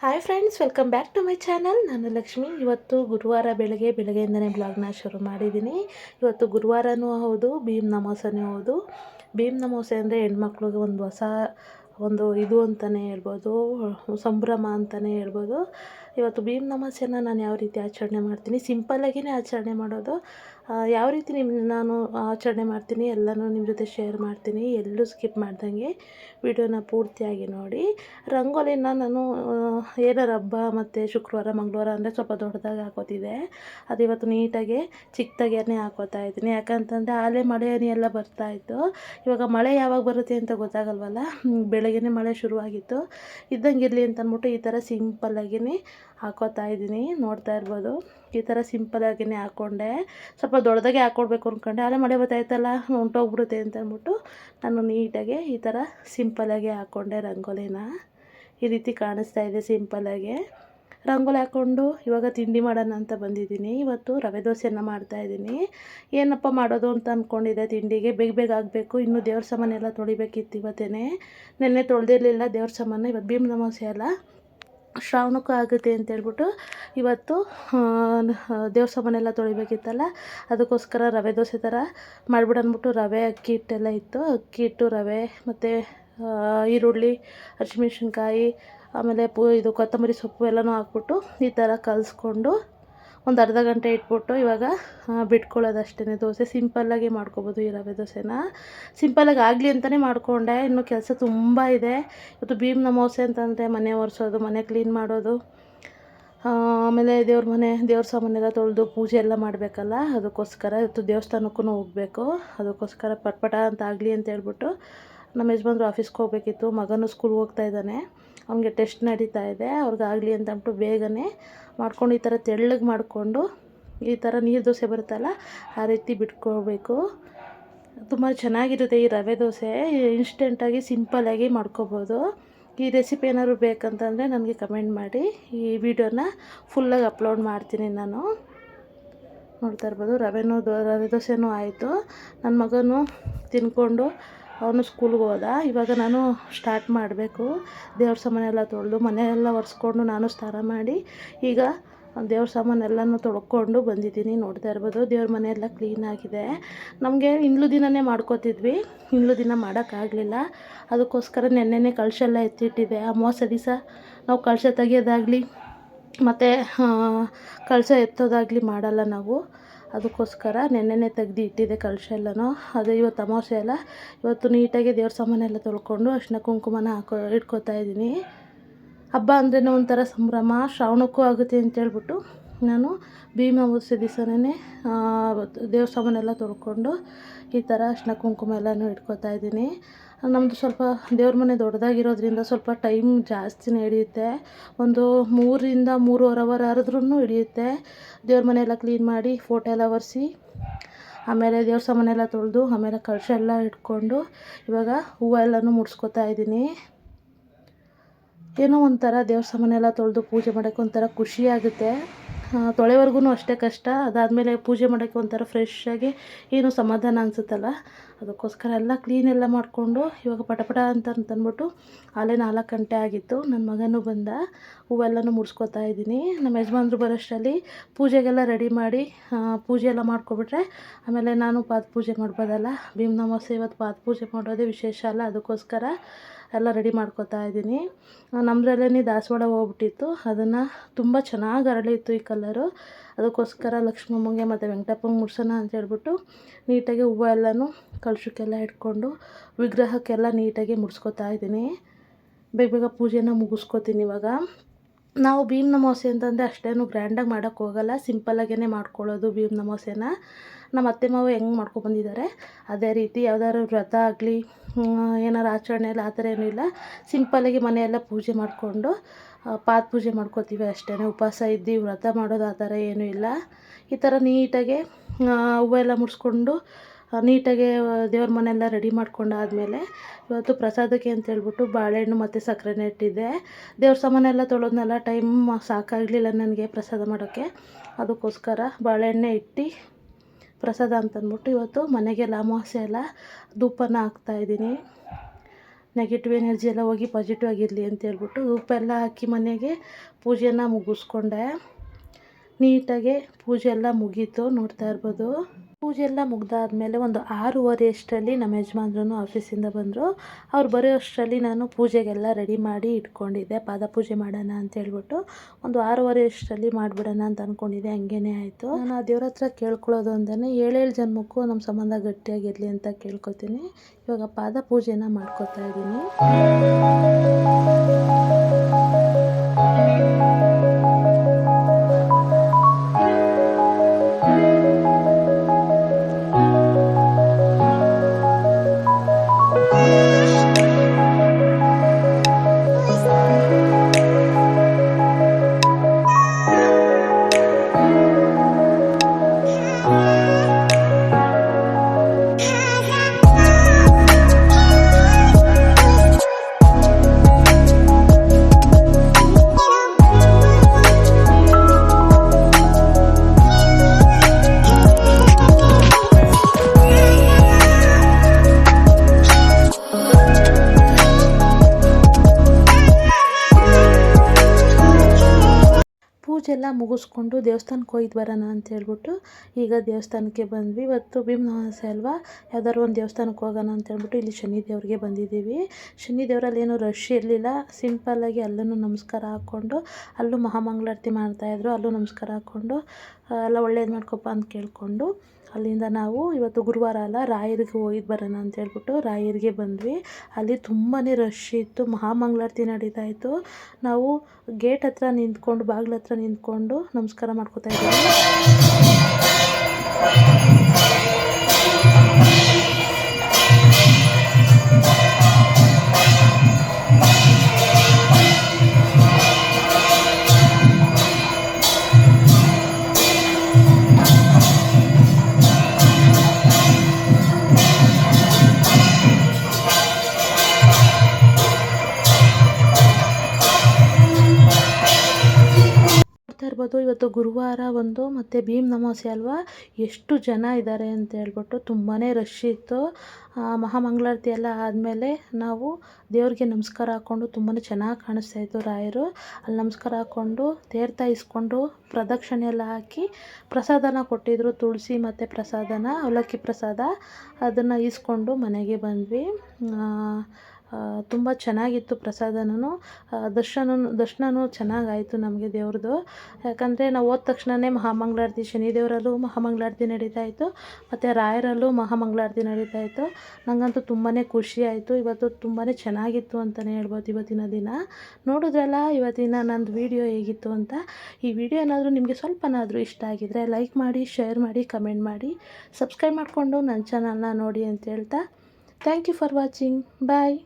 Hi friends welcome back to my channel ನಾನು ಲಕ್ಷ್ಮಿ. ಇವತ್ತು ಗುರುವಾರ ಬೆಳಗ್ಗೆ, ಬೆಳಗ್ಗೆಯಿಂದನೇ ಬ್ಲಾಗ್ನ ಶುರು ಮಾಡಿದ್ದೀನಿ. ಇವತ್ತು ಗುರುವಾರನೂ ಹೌದು, ಭೀಮ್ ನಮೋಸನೂ ಹೌದು. ಭೀಮ್ ನಮೋಸೆ ಅಂದರೆ ಹೆಣ್ಮಕ್ಳಿಗೆ ಒಂದು ಹೊಸ, ಒಂದು ಇದು ಅಂತಲೇ ಹೇಳ್ಬೋದು, ಸಂಭ್ರಮ ಅಂತಲೇ ಹೇಳ್ಬೋದು. ಇವತ್ತು ಭೀಮ್ ನಮಸ್ಯನ ನಾನು ಯಾವ ರೀತಿ ಆಚರಣೆ ಮಾಡ್ತೀನಿ? ಸಿಂಪಲ್ಲಾಗಿಯೇ ಆಚರಣೆ ಮಾಡೋದು. ಯಾವ ರೀತಿ ನಿಮ್ಮ ನಾನು ಆಚರಣೆ ಮಾಡ್ತೀನಿ ಎಲ್ಲನೂ ನಿಮ್ಮ ಜೊತೆ ಶೇರ್ ಮಾಡ್ತೀನಿ, ಎಲ್ಲೂ ಸ್ಕಿಪ್ ಮಾಡ್ದಂಗೆ ವಿಡಿಯೋನ ಪೂರ್ತಿಯಾಗಿ ನೋಡಿ. ರಂಗೋಲಿನ ನಾನು ಏನಾರ ಹಬ್ಬ ಮತ್ತು ಶುಕ್ರವಾರ, ಮಂಗಳವಾರ ಅಂದರೆ ಸ್ವಲ್ಪ ದೊಡ್ಡದಾಗಿ ಹಾಕೋತಿದ್ದೆ. ಅದು ಇವತ್ತು ನೀಟಾಗಿ ಚಿಕ್ಕದಾಗೇ ಹಾಕೋತಾ ಇದ್ದೀನಿ. ಯಾಕಂತಂದರೆ ಆಲೆ ಮಳೆ ಎಲ್ಲ ಬರ್ತಾಯಿತ್ತು ಇವಾಗ ಮಳೆ ಯಾವಾಗ ಬರುತ್ತೆ ಅಂತ ಗೊತ್ತಾಗಲ್ವಲ್ಲ? ಬೆಳಗ್ಗೆ ಮಳೆ ಶುರುವಾಗಿತ್ತು. ಇದ್ದಂಗೆ ಇರಲಿ ಅಂತ ಅಂದ್ಬಿಟ್ಟು ಈ ಥರ ಸಿಂಪಲ್ಲಾಗಿಯೇ ಹಾಕೋತಾ ಇದ್ದೀನಿ. ನೋಡ್ತಾ ಇರ್ಬೋದು. ಈ ಥರ ಸಿಂಪಲ್ಲಾಗಿಯೇ ಹಾಕ್ಕೊಂಡೆ ಸ್ವಲ್ಪ ದೊಡ್ಡದಾಗೆ ಹಾಕ್ಕೊಡ್ಬೇಕು ಅಂದ್ಕೊಂಡೆ ಅಲ್ಲೇ ಮಳೆ ಬರ್ತಾಯಿತ್ತಲ್ಲ ಹೊಂಟೋಗ್ಬಿಡುತ್ತೆ ಅಂತ ಅಂದ್ಬಿಟ್ಟು ನಾನು ನೀಟಾಗಿ ಈ ಥರ ಸಿಂಪಲಾಗಿ ಹಾಕ್ಕೊಂಡೆ ರಂಗೋಲಿನ. ಈ ರೀತಿ ಕಾಣಿಸ್ತಾ ಇದೆ ಸಿಂಪಲಾಗೆ ರಂಗೋಲಿ ಹಾಕ್ಕೊಂಡು ಇವಾಗ ತಿಂಡಿ ಮಾಡೋಣ ಅಂತ ಬಂದಿದ್ದೀನಿ. ಇವತ್ತು ರವೆ ದೋಸೆಯನ್ನು ಮಾಡ್ತಾಯಿದ್ದೀನಿ ಏನಪ್ಪ ಮಾಡೋದು ಅಂತ ಅಂದ್ಕೊಂಡಿದ್ದೆ ತಿಂಡಿಗೆ ಬೇಗ ಬೇಗ ಆಗಬೇಕು. ಇನ್ನೂ ದೇವ್ರ ಸಾಮಾನೆಲ್ಲ ತೊಳಿಬೇಕಿತ್ತು ಇವತ್ತೇ ನೆನ್ನೆ ತೊಳೆದಿರಲಿಲ್ಲ ದೇವ್ರ ಸಾಮಾನು. ಇವತ್ತು ಭೀಮ್ ನಮಾಸೆ ಅಲ್ಲ. ಶ್ರಾವಣಕ್ಕೂ ಆಗುತ್ತೆ ಅಂತೇಳ್ಬಿಟ್ಟು ಇವತ್ತು ದೇವ್ರ ಸಾಮಾನೆಲ್ಲ ತೊಳಿಬೇಕಿತ್ತಲ್ಲ, ಅದಕ್ಕೋಸ್ಕರ ರವೆ ದೋಸೆ ಥರ ಮಾಡ್ಬಿಡು ರವೆ, ಅಕ್ಕಿ ಹಿಟ್ಟೆಲ್ಲ ಇತ್ತು. ಅಕ್ಕಿ ಹಿಟ್ಟು, ರವೆ, ಮತ್ತು ಈರುಳ್ಳಿ ಹಸಿಮೆಣ್ಸಿನ್ಕಾಯಿ ಆಮೇಲೆ ಪು, ಇದು ಕೊತ್ತಂಬರಿ ಸೊಪ್ಪು ಎಲ್ಲನೂ ಹಾಕ್ಬಿಟ್ಟು ಈ ಥರ ಕಲಿಸ್ಕೊಂಡು ಒಂದು ಅರ್ಧ ಗಂಟೆ ಇಟ್ಬಿಟ್ಟು ಇವಾಗ ಬಿಟ್ಕೊಳ್ಳೋದು ಅಷ್ಟೇ ದೋಸೆ ಸಿಂಪಲ್ಲಾಗಿ ಮಾಡ್ಕೊಬೋದು ಈ ರವೆ ದೋಸೆನ. ಸಿಂಪಲ್ಲಾಗಿ ಆಗಲಿ ಅಂತಲೇ ಮಾಡಿಕೊಂಡೆ. ಇನ್ನು ಕೆಲಸ ತುಂಬ ಇದೆ. ಇವತ್ತು ಭೀಮ್ ನಮೋಸೆ ಅಂತಂದರೆ ಮನೆ ಒರೆಸೋದು, ಮನೆ ಕ್ಲೀನ್ ಮಾಡೋದು. ಆಮೇಲೆ ದೇವ್ರ ಮನೆ, ದೇವ್ರ ಸಾಮಾನೆಲ್ಲ ತೊಳೆದು ಪೂಜೆ ಎಲ್ಲ ಮಾಡಬೇಕಲ್ಲ, ಅದಕ್ಕೋಸ್ಕರ ಇವತ್ತು ದೇವಸ್ಥಾನಕ್ಕೂ ಹೋಗಬೇಕು. ಅದಕ್ಕೋಸ್ಕರ ಪಟ್ಪಟ ಅಂತ ಆಗಲಿ ಅಂತ ಹೇಳ್ಬಿಟ್ಟು ನಮ್ಮ ಯಜಮಾನ್ರು ಆಫೀಸ್ಗೆ ಹೋಗಬೇಕಿತ್ತು. ಮಗನೂ ಸ್ಕೂಲ್ಗೆ ಹೋಗ್ತಾ ಇದ್ದಾನೆ. ಅವ್ನಿಗೆ ಟೆಸ್ಟ್ ನಡೀತಾ ಇದೆ ಅವ್ರಿಗಾಗಲಿ ಅಂತ ಅಂದ್ಬಿಟ್ಟು ಬೇಗನೆ ಮಾಡ್ಕೊಂಡು ಈ ಥರ ತೆಳ್ಳಗೆ ಮಾಡಿಕೊಂಡು ಈ ಥರ ನೀರು ದೋಸೆ ಬರುತ್ತಲ್ಲ, ಆ ರೀತಿ ಬಿಟ್ಕೋಬೇಕು ತುಂಬ ಚೆನ್ನಾಗಿರುತ್ತೆ ಈ ರವೆ ದೋಸೆ ಇನ್ಸ್ಟೆಂಟಾಗಿ ಸಿಂಪಲ್ಲಾಗಿ ಮಾಡ್ಕೋಬೋದು. ಈ ರೆಸಿಪಿ ಏನಾದ್ರು ಬೇಕಂತಂದರೆ ನನಗೆ ಕಮೆಂಟ್ ಮಾಡಿ, ಈ ವಿಡಿಯೋನ ಫುಲ್ಲಾಗಿ ಅಪ್ಲೋಡ್ ಮಾಡ್ತೀನಿ ನಾನು. ನೋಡ್ತಾ ಇರ್ಬೋದು, ರವೆನೂ ದೋ, ರವೆ ದೋಸೆನೂ ಆಯಿತು. ನನ್ನ ಮಗನೂ ತಿನ್ಕೊಂಡು ಅವನು ಸ್ಕೂಲ್ಗೆ ಹೋದ. ಇವಾಗ ನಾನು ಸ್ಟಾರ್ಟ್ ಮಾಡಬೇಕು. ದೇವ್ರ ಸಾಮಾನೆಲ್ಲ ತೊಳೆದು ಮನೆಯೆಲ್ಲ ಒರೆಸ್ಕೊಂಡು ನಾನು ಸ್ನಾನ ಮಾಡಿ ಈಗ ದೇವ್ರ ಸಾಮಾನೆಲ್ಲನೂ ತೊಳ್ಕೊಂಡು ಬಂದಿದ್ದೀನಿ. ನೋಡ್ತಾ ಇರ್ಬೋದು ದೇವ್ರ ಮನೆಯೆಲ್ಲ ಕ್ಲೀನಾಗಿದೆ ನಮಗೆ ಇಂದ್ಲು ದಿನವೇ ಮಾಡ್ಕೋತಿದ್ವಿ. ಇಂದ್ಲು ದಿನ ಮಾಡೋಕ್ಕಾಗಲಿಲ್ಲ. ಅದಕ್ಕೋಸ್ಕರ ನೆನ್ನೆನೇ ಕಳಶ ಎಲ್ಲ ಎತ್ತಿಟ್ಟಿದೆ ಅಮಾವಾಸ್ಯೆ ದಿವಸ ನಾವು ಕಳಶ ತೆಗಿಯೋದಾಗಲಿ ಮತ್ತು ಕಳಶ ಎತ್ತೋದಾಗಲಿ ಮಾಡಲ್ಲ ನಾವು. ಅದಕ್ಕೋಸ್ಕರ ನೆನ್ನೆನೇ ತೆಗ್ದು ಇಟ್ಟಿದ್ದೆ ಕಳಶ ಎಲ್ಲನೂ ಅದು ಇವತ್ತು ಅಮಾವಾಸ್ಯೆ ಅಲ್ಲ. ಇವತ್ತು ನೀಟಾಗಿ ದೇವ್ರ ಸಾಮಾನೆಲ್ಲ ತೊಳ್ಕೊಂಡು ಅರ್ಶಿನ ಕುಂಕುಮನ ಹಾಕೋ, ಇಟ್ಕೋತಾ ಇದ್ದೀನಿ. ಹಬ್ಬ ಅಂದ್ರೇ ಒಂಥರ ಸಂಭ್ರಮ, ಶ್ರಾವಣಕ್ಕೂ ಆಗುತ್ತೆ ಅಂತೇಳ್ಬಿಟ್ಟು. ನಾನು ಭೀಮ ಅಮಾವಾಸ್ಯೆ ದಿವಸನೇ ದೇವ್ರ ಸಾಮಾನೆಲ್ಲ ತೊಳ್ಕೊಂಡು ಈ ಥರ ಅರ್ಶಿನ ಕುಂಕುಮ ಎಲ್ಲನೂ ಇಟ್ಕೋತಾ ಇದ್ದೀನಿ. ನಮ್ಮದು ಸ್ವಲ್ಪ ದೇವ್ರ ಮನೆ ದೊಡ್ಡದಾಗಿರೋದ್ರಿಂದ ಸ್ವಲ್ಪ ಟೈಮ್ ಜಾಸ್ತಿನೇ ಹಿಡಿಯುತ್ತೆ ಒಂದು ಮೂರರಿಂದ ಮೂರುವರೆ ಅವರ್ ಆದ್ರೂ ಹಿಡಿಯುತ್ತೆ. ದೇವ್ರ ಮನೆ ಎಲ್ಲ ಕ್ಲೀನ್ ಮಾಡಿ ಫೋಟೋ ಎಲ್ಲ ಒರೆಸಿ, ಆಮೇಲೆ ದೇವ್ರ ಸಾಮಾನೆಲ್ಲ ತೊಳೆದು, ಆಮೇಲೆ ಕಳಶ ಎಲ್ಲ ಇಟ್ಕೊಂಡು ಇವಾಗ ಹೂವು ಎಲ್ಲನೂ ಮುಡಿಸ್ಕೊತಾ ಇದ್ದೀನಿ. ಏನೋ ಒಂಥರ ದೇವ್ರ ಸಾಮಾನೆಲ್ಲ ತೊಳೆದು ಪೂಜೆ ಮಾಡೋಕ್ಕೆ ಒಂಥರ ಖುಷಿಯಾಗುತ್ತೆ ತೊಳೆವರೆಗೂ ಅಷ್ಟೇ ಕಷ್ಟ. ಅದಾದಮೇಲೆ ಪೂಜೆ ಮಾಡೋಕ್ಕೆ ಒಂಥರ ಫ್ರೆಶ್ಶಾಗಿ ಏನು ಸಮಾಧಾನ ಅನಿಸುತ್ತಲ್ಲ. ಅದಕ್ಕೋಸ್ಕರ ಎಲ್ಲ ಕ್ಲೀನ್ ಎಲ್ಲ ಮಾಡಿಕೊಂಡು ಇವಾಗ ಪಟಪಟ ಅಂತ ಅಂತಂದ್ಬಿಟ್ಟು ಅಲ್ಲೇ ನಾಲ್ಕು ಗಂಟೆ ಆಗಿತ್ತು. ನನ್ನ ಮಗನೂ ಬಂದ. ಹೂವೆಲ್ಲನೂ ಮುಡ್ಸ್ಕೊತಾ ಇದ್ದೀನಿ. ನಮ್ಮ ಯಜಮಾನರು ಬರೋಷ್ಟರಲ್ಲಿ ಪೂಜೆಗೆಲ್ಲ ರೆಡಿ ಮಾಡಿ ಪೂಜೆ ಎಲ್ಲ ಮಾಡ್ಕೊಬಿಟ್ರೆ ಆಮೇಲೆ ನಾನು ಪಾದ ಪೂಜೆ ಮಾಡ್ಬೋದಲ್ಲ. ಭೀಮ್ ನಮಸ್ತೆ ಇವತ್ತು ಪಾದ ಪೂಜೆ ಮಾಡೋದೇ ವಿಶೇಷ ಅಲ್ಲ. ಅದಕ್ಕೋಸ್ಕರ ಎಲ್ಲ ರೆಡಿ ಮಾಡ್ಕೊತಾ ಇದ್ದೀನಿ. ನಮ್ಮದ್ರಲ್ಲೇ ದಾಸವಾಳ ಹೋಗ್ಬಿಟ್ಟಿತ್ತು. ಅದನ್ನು ತುಂಬ ಚೆನ್ನಾಗಿ ಅರಳಿತ್ತು ಈ ಕಲರು. ಅದಕ್ಕೋಸ್ಕರ ಲಕ್ಷ್ಮಮ್ಮಂಗೆ ಮತ್ತು ವೆಂಕಟಪ್ಪಂಗೆ ಮುಡ್ಸೋಣ ಅಂತ ಹೇಳ್ಬಿಟ್ಟು ನೀಟಾಗಿ ಹೂವು ಎಲ್ಲನೂ ಕಲಶಕ್ಕೆಲ್ಲ ಇಟ್ಕೊಂಡು ವಿಗ್ರಹಕ್ಕೆಲ್ಲ ನೀಟಾಗಿ ಮುಡ್ಸ್ಕೊತಾ ಇದ್ದೀನಿ. ಬೇಗ ಬೇಗ ಪೂಜೆನ ಮುಗಿಸ್ಕೊತೀನಿ ಇವಾಗ. ನಾವು ಭೀಮ್ ನಮೋಸೆ ಅಂತಂದರೆ ಅಷ್ಟೇನು ಗ್ರ್ಯಾಂಡಾಗಿ ಮಾಡೋಕ್ಕೆ ಹೋಗಲ್ಲ. ಸಿಂಪಲ್ಲಾಗೇ ಮಾಡ್ಕೊಳ್ಳೋದು ಭೀಮ್ ನಮೋಸೆನ. ನಮ್ಮ ಅತ್ತೆ ಮಾವ ಹೆಂಗೆ ಮಾಡ್ಕೊಬಂದಿದ್ದಾರೆ ಅದೇ ರೀತಿ ಯಾವ್ದಾದ್ರು ವ್ರತ ಆಗಲಿ ಏನಾರು ಆಚರಣೆ ಎಲ್ಲ ಆ ಥರ ಏನೂ ಇಲ್ಲ. ಸಿಂಪಲ್ಲಾಗಿ ಮನೆಯೆಲ್ಲ ಪೂಜೆ ಮಾಡಿಕೊಂಡು ಪಾದ ಪೂಜೆ ಮಾಡ್ಕೋತೀವಿ ಅಷ್ಟೇ ಉಪವಾಸ ಇದ್ದು ವ್ರತ ಮಾಡೋದು ಆ ಥರ ಏನೂ ಇಲ್ಲ. ಈ ಥರ ನೀಟಾಗಿ ಹೂವೆಲ್ಲ ಮುಡಿಸ್ಕೊಂಡು ನೀಟಾಗಿ ದೇವ್ರ ಮನೆಯೆಲ್ಲ ರೆಡಿ ಮಾಡ್ಕೊಂಡಾದ್ಮೇಲೆ ಇವತ್ತು ಪ್ರಸಾದಕ್ಕೆ ಅಂತ ಹೇಳ್ಬಿಟ್ಟು ಬಾಳೆಹಣ್ಣು ಮತ್ತು ಸಕ್ಕರೆನ ಇಟ್ಟಿದ್ದೆ. ದೇವ್ರ ಸಾಮಾನೆಲ್ಲ ತೊಳೆದ್ನೆಲ್ಲ ಟೈಮ್ ಸಾಕಾಗಲಿಲ್ಲ ನನಗೆ ಪ್ರಸಾದ ಮಾಡೋಕ್ಕೆ. ಅದಕ್ಕೋಸ್ಕರ ಬಾಳೆಹಣ್ಣೆ ಇಟ್ಟು ಪ್ರಸಾದ ಅಂತಂದ್ಬಿಟ್ಟು ಇವತ್ತು ಮನೆಗೆಲ್ಲ ಅಮಾವಾಸ್ಯೆ ಎಲ್ಲ ಧೂಪನ ಹಾಕ್ತಾಯಿದ್ದೀನಿ ನೆಗೆಟಿವ್ ಎನರ್ಜಿ ಎಲ್ಲ ಹೋಗಿ ಪಾಸಿಟಿವ್ ಆಗಿರಲಿ ಅಂತ ಹೇಳ್ಬಿಟ್ಟು ಧೂಪ ಎಲ್ಲ ಹಾಕಿ ಮನೆಗೆ ಪೂಜೆನ ಮುಗಿಸ್ಕೊಂಡೆ. ನೀಟಾಗೆ ಪೂಜೆ ಎಲ್ಲ ಮುಗೀತು ನೋಡ್ತಾ ಇರ್ಬೋದು. ಪೂಜೆ ಎಲ್ಲ ಮುಗ್ದಾದಮೇಲೆ ಒಂದು ಆರೂವರೆ ಅಷ್ಟರಲ್ಲಿ ನಮ್ಮ ಯಜಮಾನ್ರು ಆಫೀಸಿಂದ ಬಂದರು. ಅವ್ರು ಬರೋ ಅಷ್ಟರಲ್ಲಿ ನಾನು ಪೂಜೆಗೆಲ್ಲ ರೆಡಿ ಮಾಡಿ ಇಟ್ಕೊಂಡಿದ್ದೆ. ಪಾದ ಪೂಜೆ ಮಾಡೋಣ ಅಂತ ಹೇಳ್ಬಿಟ್ಟು ಒಂದು ಆರೂವರೆ ಅಷ್ಟರಲ್ಲಿ ಮಾಡಿಬಿಡೋಣ ಅಂತ ಅಂದ್ಕೊಂಡಿದ್ದೆ ಹಂಗೇನೆ ಆಯಿತು. ನಾನು ಆ ದೇವ್ರ ಹತ್ರ ಕೇಳ್ಕೊಳ್ಳೋದು ಅಂದರೆ ಏಳೇಳು ಜನ್ಮಕ್ಕೂ ನಮ್ಮ ಸಂಬಂಧ ಗಟ್ಟಿಯಾಗಿರಲಿ ಅಂತ ಕೇಳ್ಕೊತೀನಿ. ಇವಾಗ ಪಾದ ಪೂಜೆನ ಮಾಡ್ಕೊತಾ ಇದ್ದೀನಿ. ಪೂಜೆ ಎಲ್ಲ ಮುಗಿಸ್ಕೊಂಡು ದೇವಸ್ಥಾನಕ್ಕೆ ಹೋಗಿದ್ದು ಬರೋಣ ಅಂತ ಹೇಳ್ಬಿಟ್ಟು ಈಗ ದೇವಸ್ಥಾನಕ್ಕೆ ಬಂದ್ವಿ. ಇವತ್ತು ಭೀಮ್ ಅಮಾವಾಸ್ಯೆ ಅಲ್ವಾ? ಯಾವ್ದಾದ್ರು ಒಂದು ದೇವಸ್ಥಾನಕ್ಕೆ ಹೋಗೋಣ ಅಂತ ಹೇಳ್ಬಿಟ್ಟು ಇಲ್ಲಿ ಶನಿ ದೇವ್ರಿಗೆ ಬಂದಿದ್ದೀವಿ. ಶನಿ ದೇವರಲ್ಲಿ ಏನೂ ರಶ್ ಇರಲಿಲ್ಲ. ಸಿಂಪಲ್ಲಾಗಿ ಅಲ್ಲೂ ನಮಸ್ಕಾರ ಹಾಕ್ಕೊಂಡು, ಅಲ್ಲೂ ಮಹಾಮಂಗಳಾರತಿ ಮಾಡ್ತಾಯಿದ್ರು ಅಲ್ಲೂ ನಮಸ್ಕಾರ ಹಾಕ್ಕೊಂಡು ಎಲ್ಲ ಒಳ್ಳೇದು ಮಾಡ್ಕೊಪ್ಪ ಅಂತ ಕೇಳಿಕೊಂಡು ಅಲ್ಲಿಂದ ನಾವು ಇವತ್ತು ಗುರುವಾರ ಅಲ್ಲ, ರಾಯರಿಗೆ ಹೋಗಿ ಬರೋಣ ಅಂತ ಹೇಳ್ಬಿಟ್ಟು ರಾಯರಿಗೆ ಬಂದ್ವಿ. ಅಲ್ಲಿ ತುಂಬಾ ರಶ್ ಇತ್ತು, ಮಹಾಮಂಗಳಾರತಿ ನಡೀತಾ ಇತ್ತು. ನಾವು ಗೇಟ್ ಹತ್ರ ನಿಂತ್ಕೊಂಡು, ಬಾಗಿಲ ಹತ್ರ ನಿಂತ್ಕೊಂಡು ನಮಸ್ಕಾರ ಮಾಡ್ಕೊತಾ ಇದ್ದೀವಿ ನೋಡ್ತಾ ಇವತ್ತು ಗುರುವಾರ ಒಂದು, ಮತ್ತು ಭೀಮ್ ಅಮಾವಾಸ್ಯೆ ಅಲ್ವಾ? ಎಷ್ಟು ಜನ ಇದ್ದಾರೆ ಅಂತ ಹೇಳ್ಬಿಟ್ಟು ತುಂಬಾ ರಶ್ ಇತ್ತು. ಮಹಾಮಂಗಳಾರತಿ ಎಲ್ಲ ಆದಮೇಲೆ ನಾವು ದೇವ್ರಿಗೆ ನಮಸ್ಕಾರ ಹಾಕ್ಕೊಂಡು ತುಂಬಾ ಚೆನ್ನಾಗಿ ಕಾಣಿಸ್ತಾ ಇತ್ತು ರಾಯರು. ಅಲ್ಲಿ ನಮಸ್ಕಾರ ಹಾಕ್ಕೊಂಡು ತೀರ್ಥ ಇಸ್ಕೊಂಡು ಪ್ರದಕ್ಷಿಣೆ ಎಲ್ಲ ಹಾಕಿ ಪ್ರಸಾದನ ಕೊಟ್ಟಿದ್ರು, ತುಳಸಿ ಮತ್ತು ಪ್ರಸಾದನ, ಅವಲಕ್ಕಿ ಪ್ರಸಾದ. ಅದನ್ನು ಇಸ್ಕೊಂಡು ಮನೆಗೆ ಬಂದ್ವಿ. ತುಂಬ ಚೆನ್ನಾಗಿತ್ತು ಪ್ರಸಾದನೂ. ದರ್ಶನ ದರ್ಶನವೂ ಚೆನ್ನಾಗಾಯಿತು ನಮಗೆ ದೇವ್ರದ್ದು ಯಾಕಂದರೆ ನಾವು ಹೋದ ತಕ್ಷಣವೇ ಮಹಾಮಂಗಳಾರತಿ ಶನಿದೇವರಲ್ಲೂ ಮಹಾಮಂಗಳಾರತಿ ನಡೀತಾ ಇತ್ತು ಮತ್ತು ರಾಯರಲ್ಲೂ ಮಹಾಮಂಗಳಾರತಿ ನಡೀತಾ ಇತ್ತು ನನಗಂತೂ ತುಂಬಾ ಖುಷಿ ಆಯಿತು ಇವತ್ತು ತುಂಬಾ ಚೆನ್ನಾಗಿತ್ತು ಅಂತಲೇ ಹೇಳ್ಬೋದು ಇವತ್ತಿನ ದಿನ. ನೋಡಿದ್ರಲ್ಲ, ಇವತ್ತಿನ ನಂದು ವಿಡಿಯೋ ಹೇಗಿತ್ತು ಅಂತ. ಈ ವಿಡಿಯೋ ಏನಾದರೂ ನಿಮಗೆ ಸ್ವಲ್ಪನಾದರೂ ಇಷ್ಟ ಆಗಿದರೆ ಲೈಕ್ ಮಾಡಿ, ಶೇರ್ ಮಾಡಿ, ಕಮೆಂಟ್ ಮಾಡಿ. ಸಬ್ಸ್ಕ್ರೈಬ್ ಮಾಡಿಕೊಂಡು ನನ್ನ ಚಾನಲ್ನ ನೋಡಿ ಅಂತ ಹೇಳ್ತಾ. Thank you for watching. Bye.